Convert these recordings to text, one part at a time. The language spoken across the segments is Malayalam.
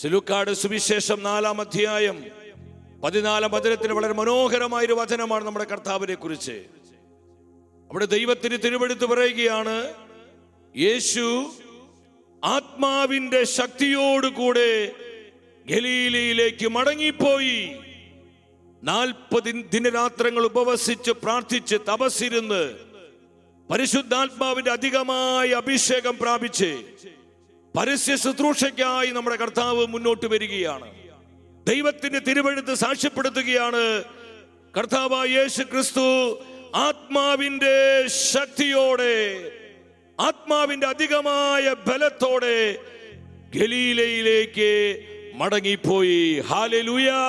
സിലുക്കാട് സുവിശേഷം നാലാം അധ്യായം പതിനാലാം വചനത്തിന് വളരെ മനോഹരമായ ഒരു വചനമാണ് നമ്മുടെ കർത്താവിനെ കുറിച്ച്. അവിടെ ദൈവത്തിന് തിരുവെടുത്ത് പറയുകയാണ് യേശു ആത്മാവിന്റെ ശക്തിയോടുകൂടെ ഗലീലയിലേക്ക് മടങ്ങിപ്പോയി. നാൽപ്പത് ദിനരാത്രങ്ങൾ ഉപവസിച്ച് പ്രാർത്ഥിച്ച് തപസ്സിരുന്ന് പരിശുദ്ധാത്മാവിന്റെ അധികമായ അഭിഷേകം പ്രാപിച്ച് പരസ്യ ശുശ്രൂഷയ്ക്കായി നമ്മുടെ കർത്താവ് മുന്നോട്ട് വരികയാണ്. ദൈവത്തിന്റെ തിരുവഴുത്ത് സാക്ഷ്യപ്പെടുത്തുകയാണ്. കർത്താവ് യേശു ക്രിസ്തു ആത്മാവിന്റെ ശക്തിയോടെ ആത്മാവിന്റെ അധികമായ ബലത്തോടെ ഗലീലയിലേക്ക് മടങ്ങിപ്പോയി. ഹാലലുയാ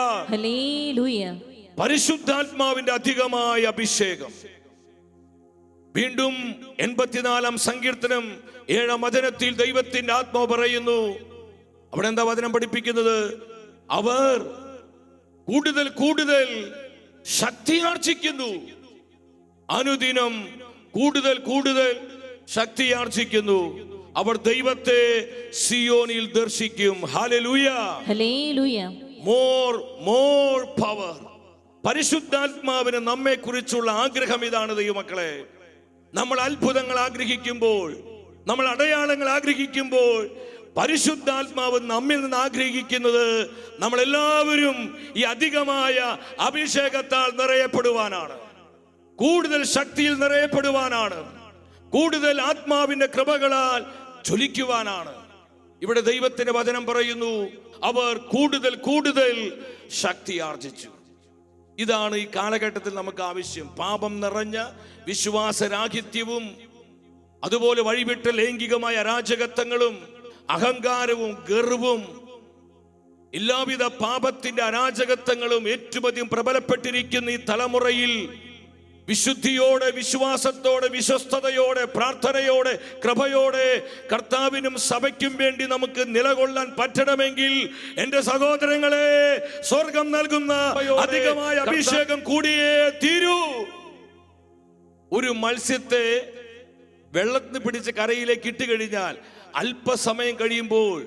പരിശുദ്ധാത്മാവിന്റെ അധികമായ അഭിഷേകം. വീണ്ടും എൺപത്തിനാലാം സങ്കീർത്തനം ഏഴാം വചനത്തിൽ ദൈവത്തിന്റെ ആത്മാവ് പറയുന്നു. അവിടെ എന്താ വചനം പഠിപ്പിക്കുന്നത്? അവർ കൂടുതൽ കൂടുതൽ ശക്തി ആർജിക്കുന്നു. അനുദിനം കൂടുതൽ കൂടുതൽ ശക്തി ആർജിക്കുന്നു. അവർ ദൈവത്തെ സിയോനിൽ ദർശിക്കും. മോർ മോർ പവർ പരിശുദ്ധാത്മാവിന് നമ്മെ കുറിച്ചുള്ള ആഗ്രഹം ഇതാണ് ദൈവമക്കളെ. നമ്മൾ അത്ഭുതങ്ങൾ ആഗ്രഹിക്കുമ്പോൾ നമ്മൾ അടയാളങ്ങൾ ആഗ്രഹിക്കുമ്പോൾ പരിശുദ്ധാത്മാവ് നമ്മിൽ നിന്ന് ആഗ്രഹിക്കുന്നത് നമ്മളെല്ലാവരും ഈ അധികമായ അഭിഷേകത്താൽ നിറയപ്പെടുവാനാണ്. കൂടുതൽ ശക്തിയിൽ നിറയപ്പെടുവാനാണ്. കൂടുതൽ ആത്മാവിന്റെ കൃപകളാൽ ചൊലിക്കുവാനാണ് ഇവിടെ ദൈവത്തിന്റെ വചനം പറയുന്നു അവർ കൂടുതൽ കൂടുതൽ ശക്തി ആർജിച്ചു. ഇതാണ് ഈ കാലഘട്ടത്തിൽ നമുക്ക് ആവശ്യം. പാപം നിറഞ്ഞ വിശ്വാസരാഹിത്യവും അതുപോലെ വഴിവിട്ട ലൈംഗികമായ അരാജകത്വങ്ങളും അഹങ്കാരവും ഗർവും എല്ലാവിധ പാപത്തിന്റെ അരാജകത്വങ്ങളും ഏറ്റവും പ്രബലപ്പെട്ടിരിക്കുന്ന ഈ തലമുറയിൽ വിശുദ്ധിയോടെ വിശ്വാസത്തോടെ വിശ്വസ്തയോടെ പ്രാർത്ഥനയോടെ കൃപയോടെ കർത്താവിനും സഭയ്ക്കും വേണ്ടി നമുക്ക് നിലകൊള്ളാൻ പറ്റണമെങ്കിൽ എന്റെ സഹോദരങ്ങളെ സ്വർഗം നൽകുന്ന അധികമായ അഭിഷേകം കൂടിയേ തീരൂ. ഒരു മത്സ്യത്തെ വെള്ളത്തിന് പിടിച്ച് കരയിലേക്ക് ഇട്ട് കഴിഞ്ഞാൽ അല്പസമയം കഴിയുമ്പോൾ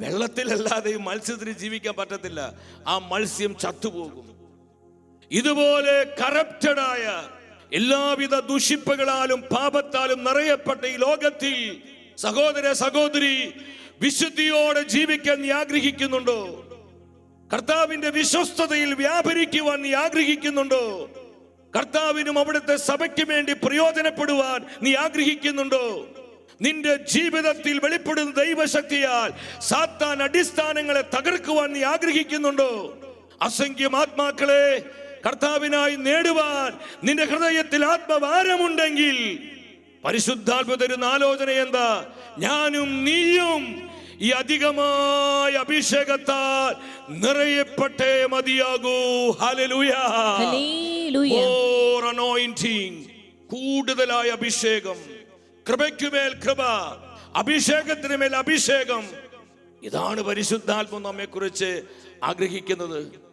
വെള്ളത്തിലല്ലാതെ ഈ മത്സ്യത്തിന് ജീവിക്കാൻ പറ്റത്തില്ല. ആ മത്സ്യം ചത്തുപോകും. ഇതുപോലെ കറപ്റ്റഡായ എല്ലാവിധ ദുഷിപ്പുകളാലും പാപത്താലും നിറയപ്പെട്ട ഈ ലോകത്തിൽ സഹോദര സഹോദരി വിശുദ്ധിയോടെ ജീവിക്കാൻ നീ ആഗ്രഹിക്കുന്നുണ്ടോ? കർത്താവിന്റെ വിശ്വസ്തതയിൽ വ്യാപരിക്കുവാൻ നീ ആഗ്രഹിക്കുന്നുണ്ടോ? കർത്താവിനും അവിടുത്തെ സഭയ്ക്ക് വേണ്ടി പ്രയോജനപ്പെടുവാൻ നീ ആഗ്രഹിക്കുന്നുണ്ടോ? നിന്റെ ജീവിതത്തിൽ വെളിപ്പെടുന്ന ദൈവശക്തിയാൽ സാത്താൻ അടിസ്ഥാനങ്ങളെ തകർക്കുവാൻ നീ ആഗ്രഹിക്കുന്നുണ്ടോ? അസംഖ്യം ആത്മാക്കളെ കർത്താവിനായി നേടുവാൻ നിന്റെ ഹൃദയത്തിൽ ആത്മഭാരമുണ്ടെങ്കിൽ പരിശുദ്ധാത്മ തരുന്ന ആലോചന എന്താ? ഞാനും നീയും ഈ അധികമായ അഭിഷേകത്താൽ നിറയപ്പെട്ടേ മതിയാകൂ. കൂടുതലായ അഭിഷേകം. കൃപയ്ക്കുമേൽ കൃപ അഭിഷേകത്തിന് മേൽ അഭിഷേകം. ഇതാണ് പരിശുദ്ധാത്മ നമ്മെ കുറിച്ച് ആഗ്രഹിക്കുന്നത്.